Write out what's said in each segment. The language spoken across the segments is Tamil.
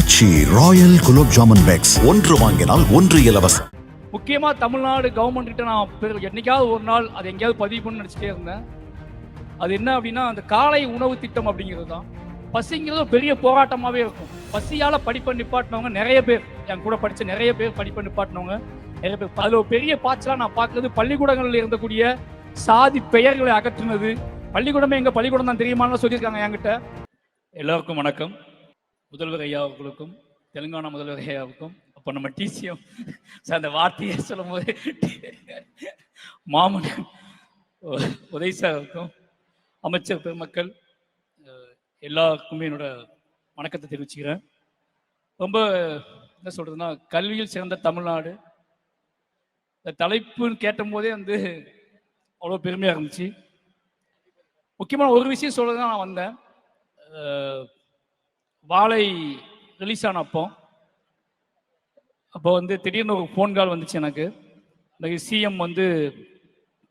ஆச்சி ராயல் குலோப் ஜாமுன் பேக்ஸ் ஒன்று வாங்கினால் ஒன்று இலவசம். முக்கியமாக தமிழ்நாடு கவர்மெண்ட் கிட்ட நான் என்னைக்காவது ஒரு நாள் அது எங்கேயாவது பதிவு பண்ண நினச்சிட்டே இருந்தேன். அது என்ன அப்படின்னா அந்த காலை உணவு திட்டம் அப்படிங்கிறது தான் பசிங்கிறது பெரிய போராட்டமாகவே இருக்கும். பசியால் படிப்பை நிப்பாட்டினவங்க நிறைய பேர் என் கூட படித்த நிறைய பேர் படிப்பை நிப்பாட்டினவங்க நிறைய பேர். அதில் ஒரு பெரிய பாய்ச்சலாக நான் பார்க்குறது பள்ளிக்கூடங்களில் இருந்தக்கூடிய சாதி பெயர்களை அகற்றுனது. பள்ளிக்கூடமே எங்கள் பள்ளிக்கூடம் தான் தெரியுமான்னு சொல்லியிருக்காங்க என்கிட்ட. எல்லோருக்கும் வணக்கம். முதல்வர் ஐயா அவர்களுக்கும் தெலுங்கானா முதல்வர் ஐயாவுக்கும் அப்போ நம்ம டிசிஎம் சார் அந்த வார்த்தையை சொல்லும் போது மாமன் உதய் சாருக்கும் அமைச்சர் பெருமக்கள் எல்லாருக்குமே என்னோட வணக்கத்தை தெரிவிச்சுக்கிறேன். ரொம்ப என்ன சொல்கிறதுன்னா கல்வியில் சிறந்த தமிழ்நாடு. இந்த தலைப்புன்னு கேட்டபோதே வந்து அவ்வளோ பெருமையாக இருந்துச்சு. முக்கியமான ஒரு விஷயம் சொல்ல தான் நான் வந்தேன். வாழை ரிலீஸ் ஆன அப்போ அப்போ வந்து திடீர்னு ஒரு ஃபோன் கால் வந்துச்சு எனக்கு. இந்த சிஎம் வந்து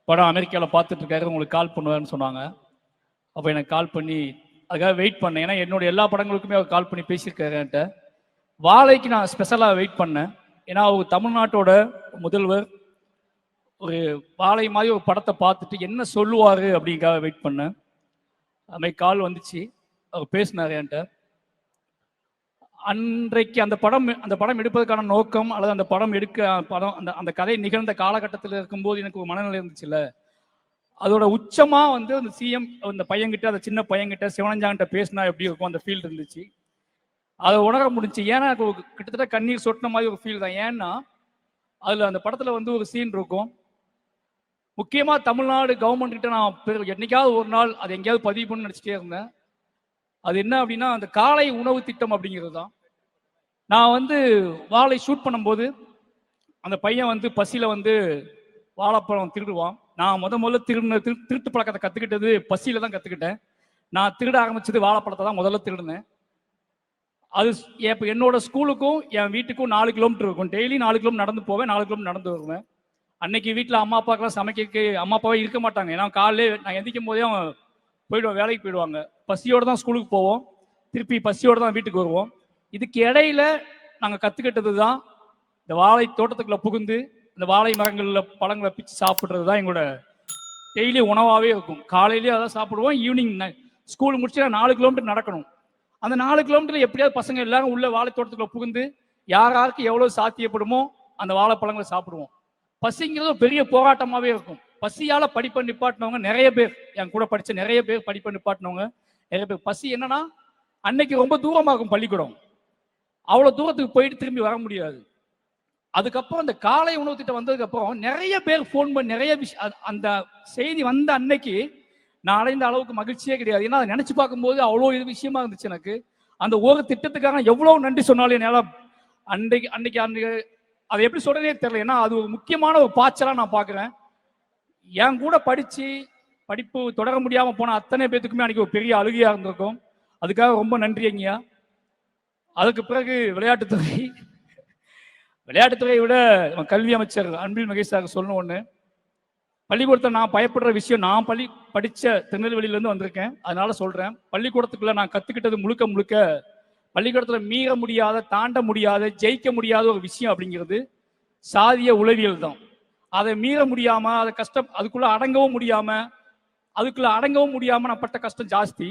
படம் அமெரிக்காவில் பார்த்துட்டு இருக்காரு உங்களுக்கு கால் பண்ணுவாருன்னு சொன்னாங்க. அப்போ எனக்கு கால் பண்ணி அதுக்காக வெயிட் பண்ணேன். ஏன்னா என்னோட எல்லா படங்களுக்குமே அவர் கால் பண்ணி பேசியிருக்காரு என்கிட்ட. வாழைக்கு நான் ஸ்பெஷலாக வெயிட் பண்ணேன். ஏன்னா அவர் தமிழ்நாட்டோட முதல்வர். ஒரு வாழை மாதிரி ஒரு படத்தை பார்த்துட்டு என்ன சொல்லுவார் அப்படிங்கிறத வெயிட் பண்ணேன். அது கால் வந்துச்சு. அவர் பேசினார் என்கிட்ட. அன்றைக்கு அந்த படம் அந்த படம் எடுப்பதற்கான நோக்கம் அல்லது அந்த படம் எடுக்க படம் அந்த அந்த கதை நிகழ்ந்த காலகட்டத்தில் இருக்கும்போது எனக்கு ஒரு மனநிலை இருந்துச்சுல்ல. அதோட உச்சமா வந்து அந்த சிஎம் அந்த பையன்கிட்ட அந்த சின்ன பையன்கிட்ட சிவனஞ்சாங்கிட்ட பேசினா எப்படி இருக்கும் அந்த ஃபீல் இருந்துச்சு. அதை உணர முடிஞ்சு ஏன்னா எனக்கு கிட்டத்தட்ட கண்ணீர் சொட்டின மாதிரி ஒரு ஃபீல் தான். ஏன்னா அதில் அந்த படத்தில் வந்து ஒரு சீன் இருக்கும். முக்கியமாக தமிழ்நாடு கவர்மெண்ட் கிட்ட நான் என்னைக்காவது ஒரு நாள் அது எங்கேயாவது பதிவு பண்ண நினச்சிட்டே இருந்தேன். அது என்ன அப்படின்னா அந்த காலை உணவு திட்டம் அப்படிங்கிறது தான். நான் வந்து வாழை ஷூட் பண்ணும்போது அந்த பையன் வந்து பசியில் வந்து வாழைப்பழம் திருடுவான். நான் முத முதல்ல திருடின திரு திருட்டு பழக்கத்தை கற்றுக்கிட்டது பசியில் தான் கற்றுக்கிட்டேன் நான் திருட ஆரம்பிச்சது வாழைப்பழத்தை தான் முதல்ல திருடினேன். அது இப்போ என்னோட ஸ்கூலுக்கும் என் வீட்டுக்கும் நாலு கிலோமீட்டர் இருக்கும். டெய்லி நாலு கிலோமீட்டர் நடந்து போவேன் நாலு கிலோமீட்டர் நடந்து வருவேன். அன்னைக்கு வீட்டில் அம்மா அப்பாக்கெல்லாம் சமைக்க அம்மா அப்பாவே இருக்க மாட்டாங்க. ஏன்னா காலையில் நான் எந்திக்கும் போதே அவன் போயிடுவோம் வேலைக்கு போயிடுவாங்க. பசியோடு தான் ஸ்கூலுக்கு போவோம். திருப்பி பசியோடு தான் வீட்டுக்கு வருவோம். இதுக்கு இடையில நாங்கள் கற்றுக்கிட்டது தான் இந்த வாழை தோட்டத்துக்குள்ளே புகுந்து இந்த வாழை மரங்களில் பழங்களை பிச்சு சாப்பிட்றது தான் எங்களோட டெய்லி உணவாகவே இருக்கும். காலையிலேயே அதான் சாப்பிடுவோம் ஈவினிங் ஸ்கூல் முடிச்சு நாலு கிலோமீட்டர் நடக்கணும். அந்த நாலு கிலோமீட்டர் எப்படியாவது பசங்க எல்லாரும் உள்ள வாழை தோட்டத்துக்குள்ளே புகுந்து யார் யாருக்கு எவ்வளோ சாத்தியப்படுமோ அந்த வாழைப்பழங்களை சாப்பிடுவோம். பசிங்கிறது பெரிய போராட்டமாகவே இருக்கும். பசியால படிப்பை நிப்பாட்டினவங்க நிறைய பேர். என் கூட படிச்ச நிறைய பேர் படிப்பை நிப்பாட்டினவங்க நிறைய பேர். பசி என்னன்னா அன்னைக்கு ரொம்ப தூரமாகும் பள்ளிக்கூடம். அவ்வளோ தூரத்துக்கு போயிட்டு திரும்பி வர முடியாது. அதுக்கப்புறம் அந்த காலை உணவு திட்டம் வந்ததுக்கப்புறம் நிறைய பேர் ஃபோன் பண்ணி நிறைய விஷயம் அந்த செய்தி வந்த அன்னைக்கு நான் அடைந்த அளவுக்கு மகிழ்ச்சியே கிடையாது. ஏன்னா அதை நினச்சி பார்க்கும்போது அவ்வளோ இது விஷயமா இருந்துச்சு எனக்கு. அந்த ஒரு திட்டத்துக்காக எவ்வளோ நன்றி சொன்னாலும் என்னால் அன்றைக்கு அன்னைக்கு அன்றைக்கு அதை எப்படி சொல்கிறதே தெரியல. ஏன்னா அது ஒரு முக்கியமான ஒரு பாய்ச்சலாக நான் பார்க்குறேன். என் கூட படித்து படிப்பு தொடர முடியாமல் போன அத்தனை பேத்துக்குமே அன்றைக்கி ஒரு பெரிய அழுகையாக இருந்திருக்கும். அதுக்காக ரொம்ப நன்றி ஐயா. அதுக்கு பிறகு விளையாட்டுத்துறை விளையாட்டுத்துறையை விட நம்ம கல்வி அமைச்சர் அன்பில் மகேஷ் சார் சொல்லணும் ஒன்று பள்ளிக்கூடத்தை நான் பயப்படுற விஷயம் நான் பள்ளி படித்த திருநெல்வேலியிலேருந்து வந்திருக்கேன். அதனால் சொல்கிறேன் பள்ளிக்கூடத்துக்குள்ளே நான் கற்றுக்கிட்டது முழுக்க முழுக்க பள்ளிக்கூடத்தில் மீற முடியாத தாண்ட முடியாத ஜெயிக்க முடியாத ஒரு விஷயம் அப்படிங்கிறது சாதிய உளவியல் தான். அதை மீற முடியாம அதை கஷ்டம் அதுக்குள்ள அடங்கவும் முடியாம அதுக்குள்ள அடங்கவும் முடியாம நான் பட்ட கஷ்டம் ஜாஸ்தி.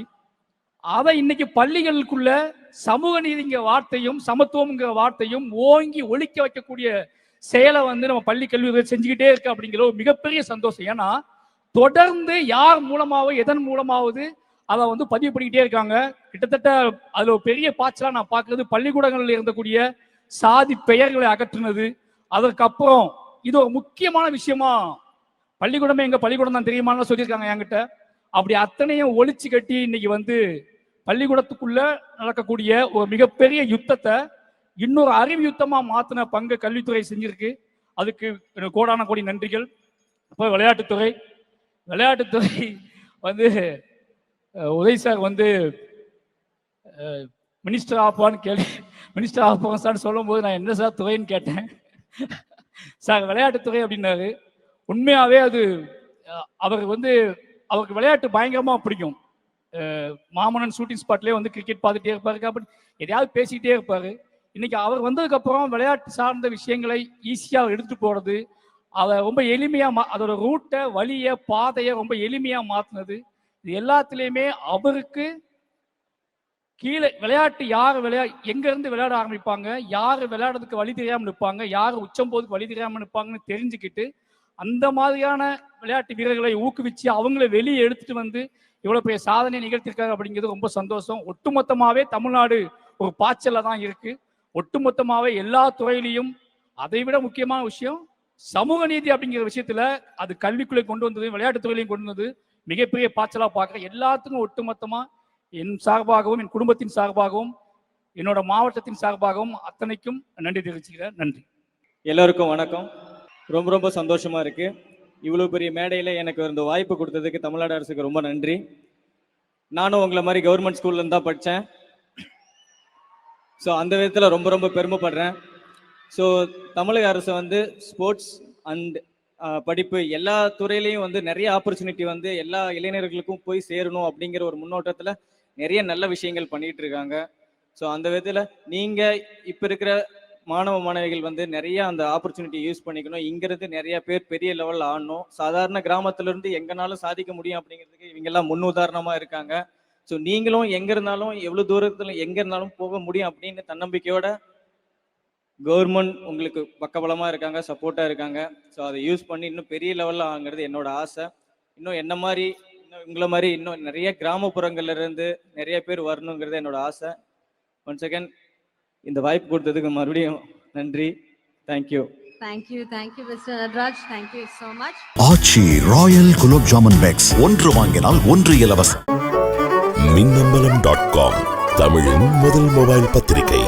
அதை இன்னைக்கு பள்ளிகளுக்குள்ள சமூக நீதிங்கிற வார்த்தையும் சமத்துவம்ங்கிற வார்த்தையும் ஓங்கி ஒழிக்க வைக்கக்கூடிய செயலை வந்து நம்ம பள்ளி கல்வி செஞ்சுக்கிட்டே இருக்கு அப்படிங்கிற ஒரு மிகப்பெரிய சந்தோஷம். ஏன்னா தொடர்ந்து யார் மூலமாவோ எதன் மூலமாவது அதை வந்து பதிவு பண்ணிக்கிட்டே இருக்காங்க. கிட்டத்தட்ட அதுல ஒரு பெரிய பாய்ச்சலா நான் பார்க்குறது பள்ளிக்கூடங்களில் இருந்தக்கூடிய சாதி பெயர்களை அகற்றுனது. அதற்கப்புறம் இது ஒரு முக்கியமான விஷயமா? பள்ளிக்கூடமே எங்க பள்ளிக்கூடம் தான் தெரியுமான்னு சொல்லியிருக்காங்க என்கிட்ட. அப்படி அத்தனையும் ஒழிச்சு கட்டி இன்னைக்கு வந்து பள்ளிக்கூடத்துக்குள்ள நடக்கக்கூடிய ஒரு மிகப்பெரிய யுத்தத்தை இன்னொரு அறிவு யுத்தமா மாத்தின பங்கு கல்வித்துறை செஞ்சிருக்கு. அதுக்கு கோடான கோடி நன்றிகள். இப்போ விளையாட்டுத்துறை. விளையாட்டுத்துறை வந்து உதய் சார் வந்து மினிஸ்டர் ஆப்பான்னு கேள்வி மினிஸ்டர் ஆப்பான் சார் சொல்லும்போது நான் என்ன சார் துறைன்னு கேட்டேன். சார் விளையாட்டுத்துறை அப்படின்னாரு. உண்மையாகவே அது அவர் வந்து அவருக்கு விளையாட்டு பயங்கரமாக பிடிக்கும். மாமன்னன் ஷூட்டிங் ஸ்பாட்லேயே வந்து கிரிக்கெட் பார்த்துட்டே இருப்பார். கபடி எதையாவது பேசிக்கிட்டே இருப்பார். இன்னைக்கு அவர் வந்ததுக்கப்புறம் விளையாட்டு சார்ந்த விஷயங்களை ஈஸியாக எடுத்துகிட்டு போகிறது அதை ரொம்ப எளிமையாக மா அதோட ரூட்டை வழியை பாதையை ரொம்ப எளிமையாக மாற்றினது இது எல்லாத்துலேயுமே அவருக்கு கீழே விளையாட்டு யார் விளையா எங்க இருந்து விளையாட ஆரம்பிப்பாங்க? யார் விளையாடுறதுக்கு வழி தெரியாமல் நிற்பாங்க? யார் உச்சம் போதுக்கு வழி தெரியாமல் நிற்பாங்கன்னு தெரிஞ்சுக்கிட்டு அந்த மாதிரியான விளையாட்டு வீரர்களை ஊக்குவிச்சு அவங்கள வெளியே எடுத்துட்டு வந்து இவ்வளோ பெரிய சாதனை நிகழ்த்திருக்காரு அப்படிங்கிறது ரொம்ப சந்தோஷம். ஒட்டுமொத்தமாகவே தமிழ்நாடு ஒரு பாய்ச்சலில் தான் இருக்கு. ஒட்டுமொத்தமாகவே எல்லா துறையிலையும் அதை விட முக்கியமான விஷயம் சமூக நீதி அப்படிங்கிற விஷயத்துல அது கல்விக்குள்ளே கொண்டு வந்தது விளையாட்டு துறையிலையும் கொண்டு வந்தது மிகப்பெரிய பாய்ச்சலாக பார்க்குற எல்லாத்துக்கும் ஒட்டுமொத்தமாக என் சார்பாகவும் என் குடும்பத்தின் சார்பாகவும் என்னோட மாவட்டத்தின் சார்பாகவும் அத்தனைக்கும் நன்றி தெரிவிச்சுக்கிறேன். நன்றி. எல்லோருக்கும் வணக்கம். ரொம்ப ரொம்ப சந்தோஷமாக இருக்குது இவ்வளோ பெரிய மேடையில் எனக்கு இந்த வாய்ப்பு கொடுத்ததுக்கு தமிழ்நாடு அரசுக்கு ரொம்ப நன்றி. நானும் உங்களை மாதிரி கவர்மெண்ட் ஸ்கூல்லேருந்து தான் படித்தேன் ஸோ அந்த விதத்தில் ரொம்ப ரொம்ப பெருமைப்படுறேன். ஸோ தமிழக அரசு வந்து ஸ்போர்ட்ஸ் அண்ட் படிப்பு எல்லா துறையிலையும் வந்து நிறைய ஆப்பர்ச்சுனிட்டி வந்து எல்லா இளைஞர்களுக்கும் போய் சேரணும் அப்படிங்கிற ஒரு முன்னோட்டத்தில் நிறைய நல்ல விஷயங்கள் பண்ணிட்டு இருக்காங்க ஸோ அந்த விதத்தில் நீங்கள் இப்போ இருக்கிற மாணவ மாணவிகள் வந்து நிறைய அந்த ஆப்பர்ச்சுனிட்டி யூஸ் பண்ணிக்கணும். இங்கிறது நிறைய பேர் பெரிய லெவலில் ஆடணும். சாதாரண கிராமத்துல இருந்து எங்கனாலும் சாதிக்க முடியும் அப்படிங்கிறதுக்கு இவங்கெல்லாம் முன் இருக்காங்க. ஸோ நீங்களும் எங்கே இருந்தாலும் எவ்வளோ தூரத்தில் எங்கே இருந்தாலும் போக முடியும் அப்படின்னு தன்னம்பிக்கையோட கவர்மெண்ட் உங்களுக்கு பக்கபலமாக இருக்காங்க சப்போர்ட்டாக இருக்காங்க. ஸோ அதை யூஸ் பண்ணி இன்னும் பெரிய லெவலில் ஆங்கிறது என்னோட ஆசை. இன்னும் என்ன மாதிரி இன்னும் உங்களை மாதிரி இன்னும் நிறைய கிராமப்புறங்கள்ல இருந்து நிறைய பேர் வரணுங்கிறது என்னோட ஆசை ஒன் செகண்ட் இந்த வாய்ப்பு கொடுத்ததுக்கு மறுபடியும் நன்றி thank you Thank you, thank you, Mr. Nadraj. Thank you so much. Aachi royal gulab jamun packs ஒன்று வாங்கினால் ஒன்று இலவசம் மின்னம்பலம் டாட் காம் தமிழின் முதல் மொபைல் பத்திரிகை